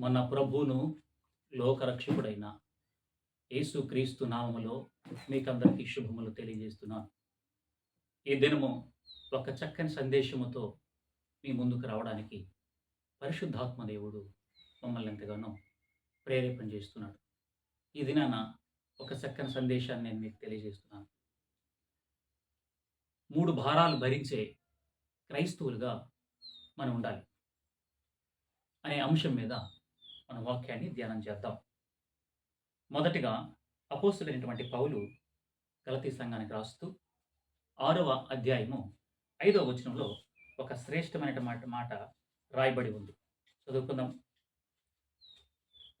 మన ప్రభువును లోకరక్షకుడైన యేసుక్రీస్తు నామములో మీకందరికీ శుభములు తెలియజేస్తున్నాను. ఈ దినము ఒక చక్కని సందేశముతో మీ ముందుకు రావడానికి పరిశుద్ధాత్మ దేవుడు మమ్మల్ని ఎంతగానో ప్రేరేపణ చేస్తున్నాడు. ఈ దినాన ఒక చక్కని సందేశాన్ని నేను మీకు తెలియజేస్తున్నాను. మూడు భారాలు భరించే క్రైస్తవులుగా మనం ఉండాలి అనే అంశం మీద మన వాక్యాన్ని ధ్యానం చేద్దాం. మొదటిగా అపోస్తులైనటువంటి పౌలు గలతీ సంఘానికి రాస్తూ ఆరవ అధ్యాయము ఐదవ వచనంలో ఒక శ్రేష్టమైనటువంటి మాట రాయబడి ఉంది. చదువుకుందాం.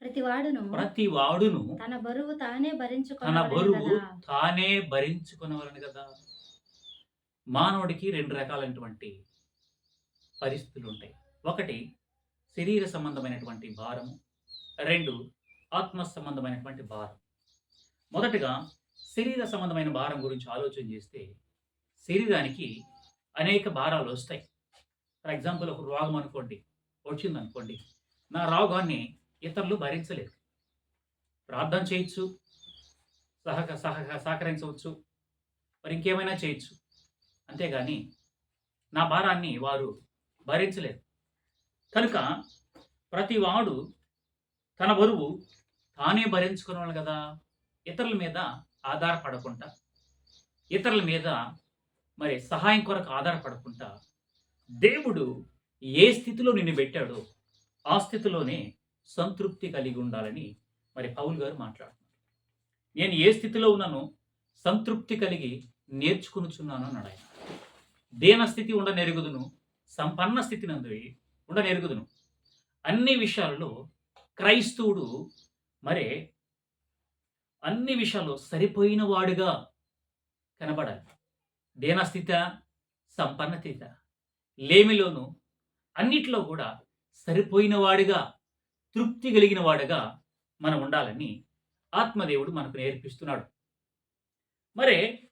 ప్రతి వాడును ప్రతి వాడును తన బరువు తానే తన భరించుకోవాలి బరువు తానే భరించుకునవలను కదా మానవుడికి రెండు రకాలైనటువంటి పరిస్థితులు ఉంటాయి ఒకటి శరీర సంబంధమైనటువంటి భారము. రెండు ఆత్మ సంబంధమైనటువంటి భారం. మొదటగా శరీర సంబంధమైన భారం గురించి ఆలోచన చేస్తే శరీరానికి అనేక భారాలు వస్తాయి. ఫర్ ఎగ్జాంపుల్ ఒక రోగం అనుకోండి వచ్చింది అనుకోండి నా రోగాన్ని ఇతరులు భరించలేరు. ప్రార్థన చేయొచ్చు సహక సహక సహకరించవచ్చు మరి ఇంకేమైనా చేయొచ్చు. అంతేగాని నా భారాన్ని వారు భరించలేరు. కనుక ప్రతి వాడు తన బరువు తానే భరించుకునేవాళ్ళు కదా. ఇతరుల మీద ఆధారపడకుండా ఇతరుల మీద మరి సహాయం కొరకు ఆధారపడకుండా దేవుడు ఏ స్థితిలో నిన్ను పెట్టాడో ఆ స్థితిలోనే సంతృప్తి కలిగి ఉండాలని మరి పౌల్ గారు మాట్లాడుతున్నారు. నేను ఏ స్థితిలో ఉన్నానో సంతృప్తి కలిగి నేర్చుకునుచున్నాను అన్నాడు ఆయన. దేన స్థితి ఉండ నెరుగుదును సంపన్న స్థితి నందు ఉండనెరుగుదును. అన్ని విషయాలలో క్రైస్తవుడు మరే అన్ని విషయాల్లో సరిపోయిన వాడుగా కనబడాలి. దేనస్థిత సంపన్నతిత లేమిలోను అన్నిట్లో కూడా సరిపోయిన వాడిగా తృప్తి కలిగిన వాడుగా మనం ఉండాలని ఆత్మదేవుడు మనకు నేర్పిస్తున్నాడు. మరే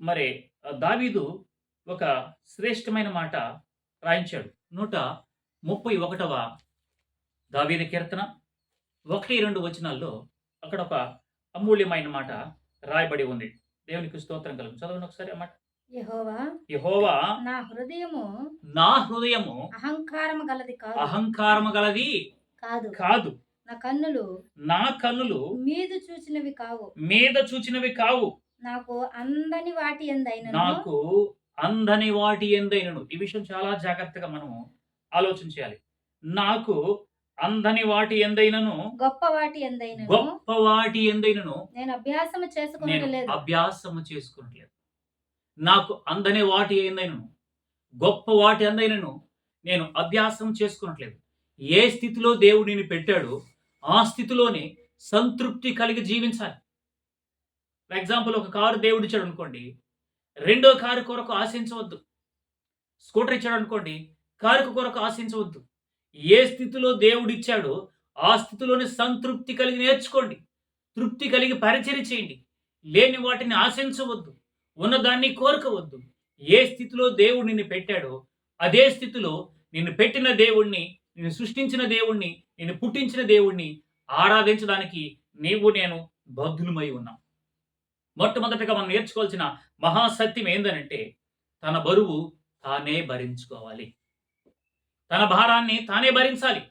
మరే దావీదు ఒక శ్రేష్టమైన మాట రాయించాడు. నూట ముప్పై ఒకటవ దావీద కీర్తన. ఒకటి రెండు వచనాల్లో అక్కడ ఒక అమూల్యమైన మాట రాయబడి ఉంది. దేవునికి స్తోత్రం కలుగు చదవండి ఒకసారి ఆ మాట. యెహోవా యహోవా నా హృదయము నా హృదయము అహంకారము గలది కాదు. అహంకారము గలది కాదు. కాదు. నా కన్నులు నా కన్నులు మీదు చూచినవి కావు. మీద చూచినవి కావు. నాకు అందని వాటి ఎందైన నాకు అందని వాటి ఎందైనను ఈ విషయం చాలా జాగ్రత్తగా మనము ఆలోచన చేయాలి. నాకు అందని వాటి ఎందైనను గొప్ప వాటి ఎందైన గొప్ప వాటి ఎందైనను నేను అభ్యాసము నేను చేసుకునలేదు అభ్యాసము చేసుకునట్లేదు నాకు అందని వాటి ఏందైనను గొప్ప వాటి ఎందైనను నేను అభ్యాసం చేసుకునట్లేదు ఏ స్థితిలో దేవుడు నిన్ను పెట్టాడో ఆ స్థితిలోనే సంతృప్తి కలిగి జీవించాలి. ఫర్ ఎగ్జాంపుల్ ఒక కారు దేవుడు ఇచ్చాడు అనుకోండి. రెండో కారు కొరకు ఆశించవద్దు. స్కూటర్ ఇచ్చాడు అనుకోండి కారుకు కొరకు ఆశించవద్దు. ఏ స్థితిలో దేవుడు ఇచ్చాడో ఆ స్థితిలోనే సంతృప్తి కలిగి నేర్చుకోండి. తృప్తి కలిగి పరిచయం చేయండి. లేని వాటిని ఆశించవద్దు. ఉన్నదాన్ని కోరుకోవద్దు. ఏ స్థితిలో దేవుడు నిన్ను పెట్టాడో అదే స్థితిలో నిన్ను పెట్టిన దేవుణ్ణి నిన్ను సృష్టించిన దేవుణ్ణి నిన్ను పుట్టించిన దేవుణ్ణి ఆరాధించడానికి నీవు నేను బద్ధులమై ఉన్నాం. మొట్టమొదటిగా మనం నేర్చుకోవాల్సిన మహాసత్యం ఏందనంటే తన బరువు తానే భరించుకోవాలి. తన భారాన్ని తానే భరించాలి.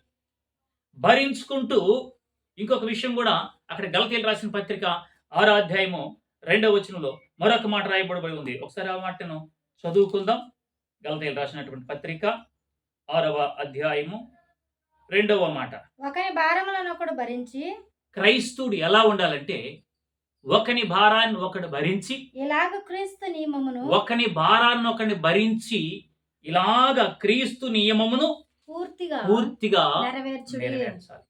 భరించుకుంటూ ఇంకొక విషయం కూడా అక్కడ గలతీలు రాసిన పత్రిక ఆరో అధ్యాయము రెండవ వచనంలో మరొక మాట రాయబడబడి ఉంది. ఒకసారి ఆ మాటను చదువుకుందాం. గలతీలు రాసినటువంటి పత్రిక ఆరవ అధ్యాయము రెండవ మాట. ఒకని భారములను ఒకడు భరించి క్రైస్తవుడు ఎలా ఉండాలంటే ఒకని భారాన్ని ఒకడు భరించి ఇలాగ క్రీస్తు నియమమును ఒకని భారాన్ని ఒకని భరించి ఇలాగ క్రీస్తు నియమమును పూర్తిగా పూర్తిగా నెరవేర్చాలి.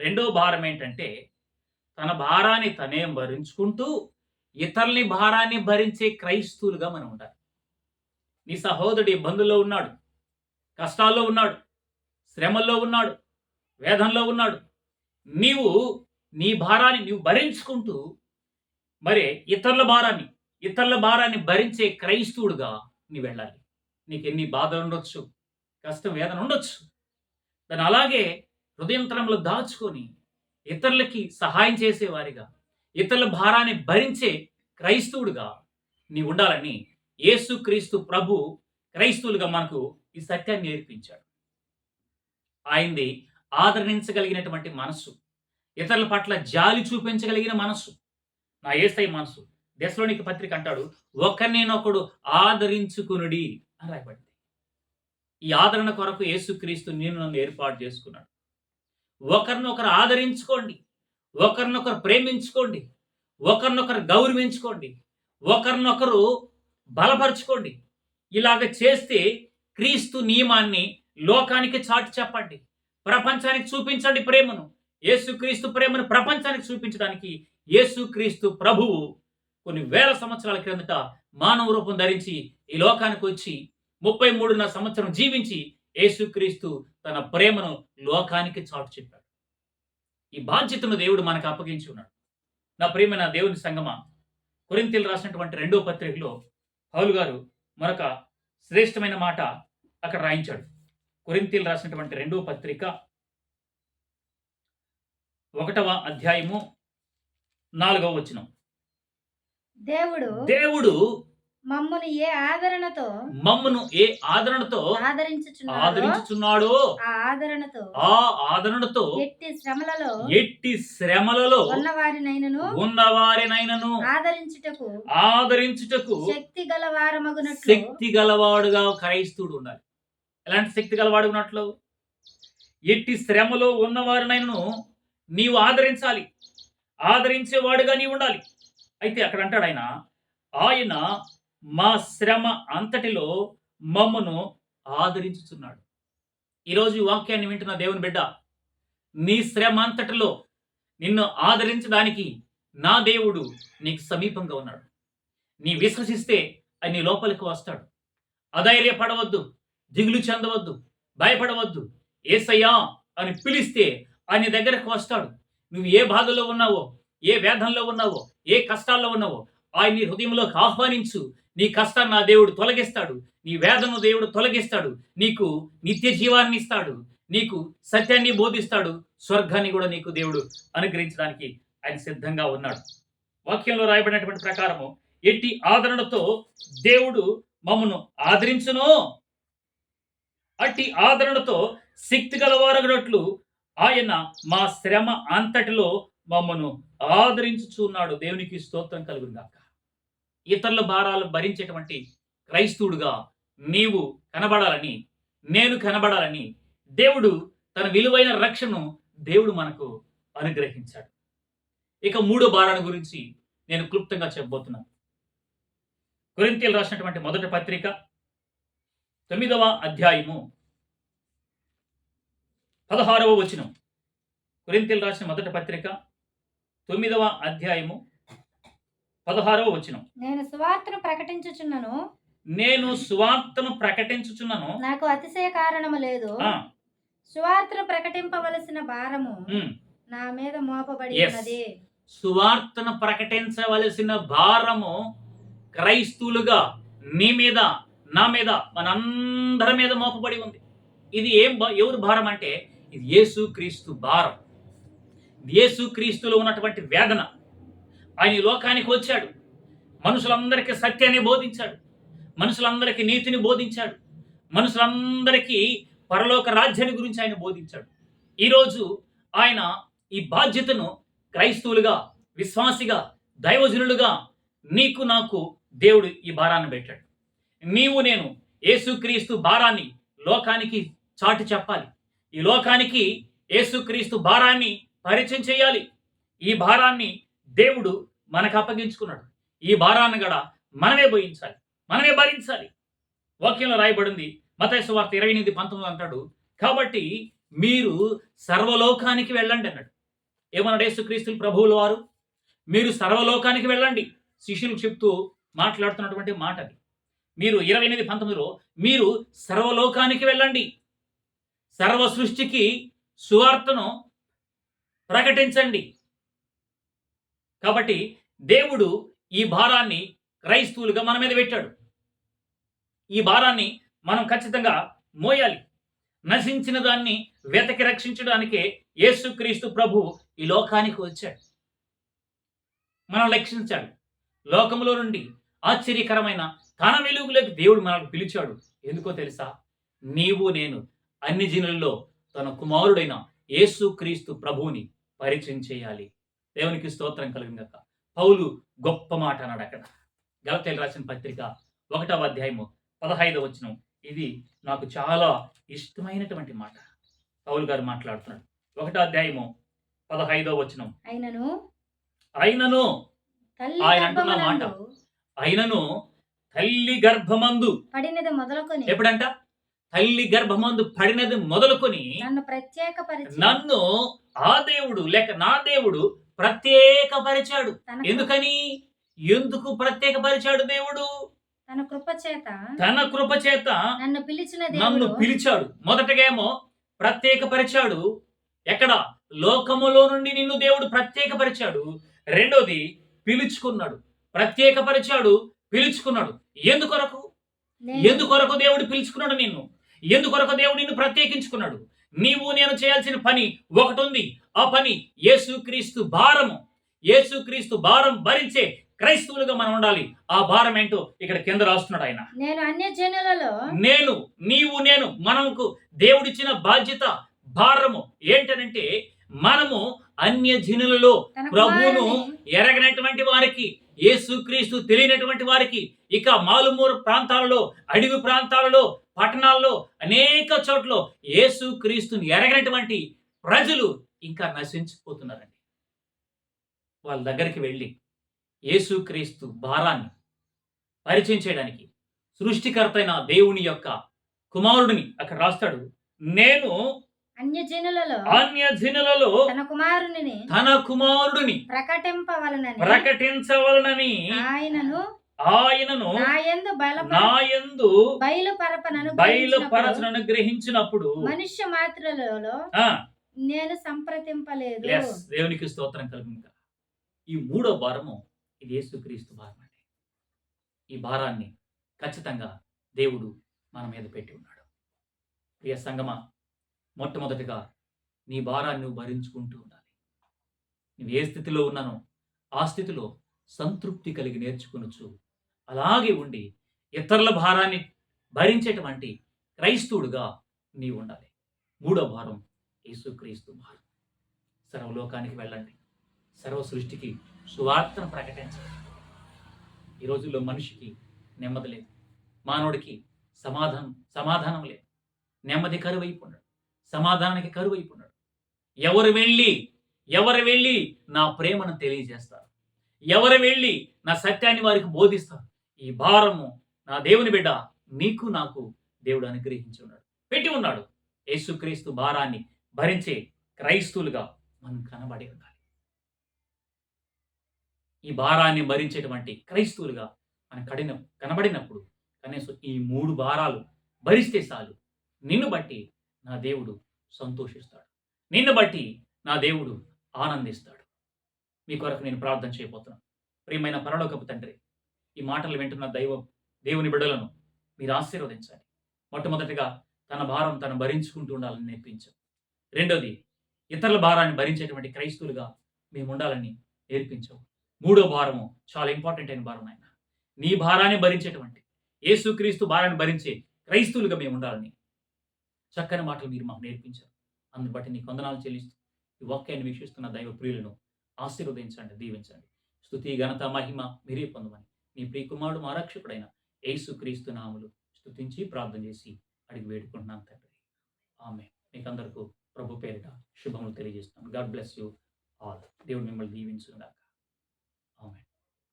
రెండో భారం ఏంటంటే తన భారాన్ని తనే భరించుకుంటూ ఇతరులని భారాన్ని భరించే క్రైస్తవులుగా మనం ఉండాలి. నీ సహోదరుడు ఇబ్బందుల్లో ఉన్నాడు కష్టాల్లో ఉన్నాడు శ్రమల్లో ఉన్నాడు వేదంలో ఉన్నాడు నీవు నీ భారాన్ని నీవు భరించుకుంటూ మరి ఇతరుల భారాన్ని ఇతరుల భారాన్ని భరించే క్రైస్తవుడుగా నీ వెళ్ళాలి. నీకు ఎన్ని బాధలు ఉండొచ్చు కష్టం వేదన ఉండొచ్చు. దాన్ని అలాగే హృదయంతరంలో దాచుకొని ఇతరులకి సహాయం చేసేవారిగా ఇతరుల భారాన్ని భరించే క్రైస్తవుడుగా నీ ఉండాలని యేసుక్రీస్తు ప్రభు క్రైస్తవులుగా మనకు ఈ సత్యాన్ని నేర్పించాడు. ఆయనది ఆదరించగలిగినటువంటి మనస్సు ఇతరుల పట్ల జాలి చూపించగలిగిన మనస్సు నా ఏసై మనసు దశలోనికి పత్రిక అంటాడు ఒకరినొకడు ఆదరించుకునుడి అని రాయబడింది. ఈ ఆదరణ కొరకు యేసుక్రీస్తు నేను నన్ను ఏర్పాటు చేసుకున్నాడు. ఒకరినొకరు ఆదరించుకోండి ఒకరినొకరు ప్రేమించుకోండి ఒకరినొకరు గౌరవించుకోండి ఒకరినొకరు బలపరుచుకోండి. ఇలాగ చేస్తే క్రీస్తు నియమాన్ని లోకానికి చాటి చెప్పండి ప్రపంచానికి చూపించండి ప్రేమను. యేసుక్రీస్తు ప్రేమను ప్రపంచానికి చూపించడానికి యేసుక్రీస్తు ప్రభువు కొన్ని వేల సంవత్సరాల క్రిందట మానవ రూపం ధరించి ఈ లోకానికి వచ్చి ముప్పై మూడున్నర సంవత్సరం జీవించి యేసుక్రీస్తు తన ప్రేమను లోకానికి చాటు చెప్పాడు. ఈ బాధ్యతను దేవుడు మనకు అప్పగించి ఉన్నాడు. నా ప్రేమ నా దేవుని సంగమ కొరింతలు రాసినటువంటి రెండో పత్రికలో పౌలు గారు మరొక శ్రేష్టమైన మాట అక్కడ రాయించాడు. కొరింతలు రాసినటువంటి రెండో పత్రిక ఒకటవ అధ్యాయము నాలుగవ వచనం. దేవుడు దేవుడు మమ్మును ఏ ఆదరణతో మమ్మను ఏ ఆదరణతో ఆదరించుచున్నాడో ఆదరించుచున్నాడో? ఆ ఆదరణతో ఆ ఆదరణతో ఎట్టి శ్రమలలో ఎట్టి శ్రమలలో ఉన్నవారినైనను ఉన్నవారినైనను ఆదరించుటకు ఆదరించుటకు శక్తి గల వారమగునట్లు శక్తి గలవాడుగా క్రైస్తవుడు ఉండాలి. ఎలాంటి శక్తి గలవాడు ఉన్నట్లు ఎట్టి శ్రమలో ఉన్నవారినైనను నీవు ఆదరించాలి. ఆదరించేవాడుగా నీవు ఉండాలి. అయితే అక్కడ అంటాడు ఆయన ఆయన మా శ్రమ అంతటిలో మమ్మను ఆదరించుచున్నాడు. ఈరోజు వాక్యాన్ని వింటున్న దేవుని బిడ్డ నీ శ్రమ అంతటిలో నిన్ను ఆదరించడానికి నా దేవుడు నీకు సమీపంగా ఉన్నాడు. నీ విశ్వసిస్తే ఆయన నీ లోపలికి వస్తాడు. అధైర్యపడవద్దు దిగులు చెందవద్దు భయపడవద్దు. ఏసయ్యా అని పిలిస్తే ఆయన దగ్గరకు వస్తాడు. నువ్వు ఏ బాధలో ఉన్నావో ఏ వేదంలో ఉన్నావో ఏ కష్టాల్లో ఉన్నావో ఆయన నీ హృదయంలోకి ఆహ్వానించు. నీ కష్టాన్ని నా దేవుడు తొలగిస్తాడు. నీ వేదను దేవుడు తొలగిస్తాడు. నీకు నిత్య జీవాన్ని ఇస్తాడు. నీకు సత్యాన్ని బోధిస్తాడు. స్వర్గాన్ని కూడా నీకు దేవుడు అనుగ్రహించడానికి ఆయన సిద్ధంగా ఉన్నాడు. వాక్యంలో రాయబడినటువంటి ప్రకారము ఎట్టి ఆదరణతో దేవుడు మమ్మను ఆదరించును? అట్టి ఆదరణతో శక్తి గలవారగినట్లు ఆయన మా శ్రమ అంతటిలో మమ్మను ఆదరించుచున్నాడు దేవునికి స్తోత్రం కలుగుగాక ఇతరుల భారాలు భరించేటువంటి క్రైస్తవుడుగా నీవు కనబడాలని నేను కనబడాలని దేవుడు తన విలువైన రక్షణను దేవుడు మనకు అనుగ్రహించాడు. ఇక మూడో భారాన్ని గురించి నేను క్లుప్తంగా చెప్పబోతున్నాను. కొరింతీలు రాసినటువంటి మొదటి పత్రిక తొమ్మిదవ అధ్యాయము పదహారవ వచనం. కొరింతీలు రాసిన మొదటి పత్రిక తొమ్మిదవ అధ్యాయము పదహారవ వచనం. నేను సువార్తను ప్రకటించుచున్నను. నేను సువార్తను ప్రకటించుచున్నాను. నాకు అతిశయ కారణము లేదు. సువార్తను ప్రకటింపవలసిన భారము నా మీద మోపబడి. ఉన్నది. సువార్తను ప్రకటించవలసిన భారము క్రైస్తువులుగా నీ మీద నా మీద మనందరి మీద మోపబడి ఉంది. ఇది ఏం ఎవరు భారం అంటే ఇది యేసుక్రీస్తు భారం. ఇది క్రీస్తులో ఉన్నటువంటి వేదన. ఆయన ఈ లోకానికి వచ్చాడు. మనుషులందరికీ సత్యాన్ని బోధించాడు. మనుషులందరికీ నీతిని బోధించాడు. మనుషులందరికీ పరలోక రాజ్యాన్ని గురించి ఆయన బోధించాడు. ఈరోజు ఆయన ఈ బాధ్యతను క్రైస్తవులుగా విశ్వాసిగా దైవజనులుగా నీకు నాకు దేవుడు ఈ భారాన్ని పెట్టాడు. నీవు నేను యేసుక్రీస్తు భారాన్ని లోకానికి చాటి చెప్పాలి. ఈ లోకానికి యేసుక్రీస్తు భారాన్ని పరిచయం చేయాలి. ఈ భారాన్ని దేవుడు మనకు అప్పగించుకున్నాడు. ఈ భారాన్ని కూడా మనమే భోయించాలి మనమే భరించాలి. వాక్యంలో రాయబడింది మతేశ్వ వార్త ఇరవై ఎనిమిది పంతొమ్మిది అంటాడు. కాబట్టి మీరు సర్వలోకానికి వెళ్ళండి అన్నాడు. ఏమన్నాడు యేసుక్రీస్తులు ప్రభువుల వారు? మీరు సర్వలోకానికి వెళ్ళండి. శిష్యులకు చెప్తూ మాట్లాడుతున్నటువంటి మాట అది మీరు ఇరవై ఎనిమిది పంతొమ్మిదిలో మీరు సర్వలోకానికి వెళ్ళండి. సర్వ సృష్టికి సువార్తను ప్రకటించండి. కాబట్టి దేవుడు ఈ భారాన్ని క్రైస్తవులుగా మన మీద పెట్టాడు. ఈ భారాన్ని మనం ఖచ్చితంగా మోయాలి. నశించిన దాన్ని వెతకి రక్షించడానికే యేసుక్రీస్తు ప్రభు ఈ లోకానికి వచ్చాడు. మనం రక్షించాడు. లోకంలో నుండి ఆశ్చర్యకరమైన తన వెలుగులోకి దేవుడు మనకు పిలిచాడు. ఎందుకో తెలుసా? నీవు నేను అన్ని జనులలో తన కుమారుడైన యేసుక్రీస్తు ప్రభువుని పరిచయం చేయాలి. దేవునికి స్తోత్రం కలిగినక పౌలు గొప్ప మాట అన్నాడు అక్కడ. గలతేలు రాసిన పత్రిక ఒకటవ అధ్యాయము పదహైదవ వచనం. ఇది నాకు చాలా ఇష్టమైనటువంటి మాట. పౌలు గారు మాట్లాడుతున్నాడు. ఒకటో అధ్యాయము పదహైదవ వచనం. అయినను అయినను ఆయన అంటున్న మాట. అయినను తల్లి గర్భమందు పడినది మొదలుకొని ఎప్పుడంట? తల్లి గర్భమందు పడినది మొదలుకొని నన్ను ప్రత్యేకపరిచి నన్ను ఆ దేవుడు లేక నా దేవుడు ప్రత్యేకపరిచాడు. తన ఎందుకని? ఎందుకు ప్రత్యేకపరిచాడు దేవుడు? తన కృప చేత తన కృప చేత నన్ను పిలిచిన నన్ను పిలిచాడు. మొదటగా ఏమో ప్రత్యేకపరిచాడు. ఎక్కడ? లోకములో నుండి నిన్ను దేవుడు ప్రత్యేకపరిచాడు. రెండోది పిలుచుకున్నాడు. ప్రత్యేకపరిచాడు పిలుచుకున్నాడు. ఎందుకొరకు? ఎందుకొరకు దేవుడు పిలుచుకున్నాడు నిన్ను? ఎందుకొరకు దేవుడు నిన్ను ప్రత్యేకించుకున్నాడు? నీవు నేను చేయాల్సిన పని ఒకటి ఉంది ఆ పని యేసుక్రీస్తు భారము. యేసుక్రీస్తు భారం భరించే క్రైస్తవులుగా మనం ఉండాలి. ఆ భారం ఏంటో ఇక్కడ కింద రాస్తున్నాడు ఆయన. నేను అన్య జనులలో నేను నీవు నేను మనకు దేవుడిచ్చిన బాధ్యత భారము ఏంటనంటే మనము అన్య జనులలో ప్రభువును ఎరగనటువంటి వారికి యేసుక్రీస్తు తెలియనటువంటి వారికి ఇక మాలుమూరు ప్రాంతాలలో అడవి ప్రాంతాలలో పట్టణాల్లో అనేక చోట్ల యేసుక్రీస్తుని ఎరగనటువంటి ప్రజలు ఇంకా నశించిపోతున్నారండి. వాళ్ళ దగ్గరికి వెళ్ళి యేసుక్రీస్తు భారాన్ని పరిచయం చేయడానికి సృష్టికర్త అయిన దేవుని యొక్క కుమారుడిని అక్కడ రాస్తాడు. నేను అన్య జనులలో అన్య జనులలో తన కుమారుని తన కుమారుడిని ప్రకటింపవలనని ప్రకటించవలనని ఆయనను ఆయనను నా యందు బలప నా యందు బయలుపరపనను బయలుపరచను అనుగ్రహించినప్పుడు మనుష్య మాత్రలలో నేను సంప్రదింపలేదు. Yes, దేవునికి స్తోత్రం కలుగునుగా. ఈ మూడో భారము ఇది యేసుక్రీస్తు భారం అండి. ఈ భారాన్ని ఖచ్చితంగా దేవుడు మన మీద పెట్టి ఉన్నాడు. ప్రియ సంగమా మొట్టమొదటిగా నీ భారాన్ని నువ్వు భరించుకుంటూ ఉండాలి. నువ్వు ఏ స్థితిలో ఉన్నానో ఆ స్థితిలో సంతృప్తి కలిగి నేర్చుకొనొచ్చు అలాగే ఉండి ఇతరుల భారాన్ని భరించేటువంటి క్రైస్తవుడుగా నీ ఉండాలి. మూడో భారం యేసుక్రీస్తు భారం. సర్వలోకానికి వెళ్ళండి. సర్వ సృష్టికి సువార్తను ప్రకటించండి. ఈ రోజుల్లో మనిషికి నెమ్మది లేదు. మానవుడికి సమాధానం సమాధానం లేదు. నెమ్మది కరువైపోన్నాడు సమాధానానికి కరువైపోన్నాడు ఎవరు వెళ్ళి ఎవరు వెళ్ళి నా ప్రేమను తెలియజేస్తారు? ఎవరు వెళ్ళి నా సత్యాన్ని వారికి బోధిస్తారు? ఈ భారము నా దేవుని బిడ్డ నీకు నాకు దేవుడు అనుగ్రహించి ఉన్నాడు. పెట్టి ఉన్నాడు. యేసుక్రీస్తు భారాన్ని భరించే క్రైస్తువులుగా మనం కనబడి ఉండాలి. ఈ భారాన్ని భరించేటువంటి క్రైస్తువులుగా మనం కడిన కనబడినప్పుడు కనీసం ఈ మూడు భారాలు భరిస్తే చాలు. నిన్ను బట్టి నా దేవుడు సంతోషిస్తాడు. నిన్ను బట్టి నా దేవుడు ఆనందిస్తాడు. మీ కొరకు నేను ప్రార్థన చేయబోతున్నాను. ప్రియమైన పరలోకపు తండ్రి ఈ మాటలు వింటున్న దైవం దేవుని బిడలను మీరు ఆశీర్వదించాలి మొట్టమొదటిగా తన భారం తను భరించుకుంటూ ఉండాలని నేర్పించాం. రెండోది ఇతరుల భారాన్ని భరించేటువంటి క్రైస్తువులుగా మేము ఉండాలని నేర్పించావు మూడో భారము చాలా ఇంపార్టెంట్ అయిన భారం ఆయన నీ భారాన్ని భరించేటువంటి యేసుక్రీస్తు భారాన్ని భరించే క్రైస్తువులుగా మేము ఉండాలని చక్కని మాటలు మీరు మాకు నేర్పించారు. అందుని బట్టి నీ కొందనాలు చెల్లిస్తూ ఈ వాక్యాన్ని వీక్షిస్తున్న దైవ ప్రియులను ఆశీర్వదించండి దీవించండి. స్థుతి ఘనత మహిమ మీరే పొందమని నీ ప్రియకుమారుడు మారాక్షకుడైన మా రక్షకుడైన యేసుక్రీస్తు నాములు స్తుతించి ప్రార్థన చేసి అడిగి వేడుకుంటున్నాను తండ్రి. ఆమె మీకందరికీ ప్రభు పేరిట శుభములు తెలియజేస్తాను గాడ్ బ్లెస్ యూ ఆల్. దేవుడు మిమ్మల్ని దీవించుగా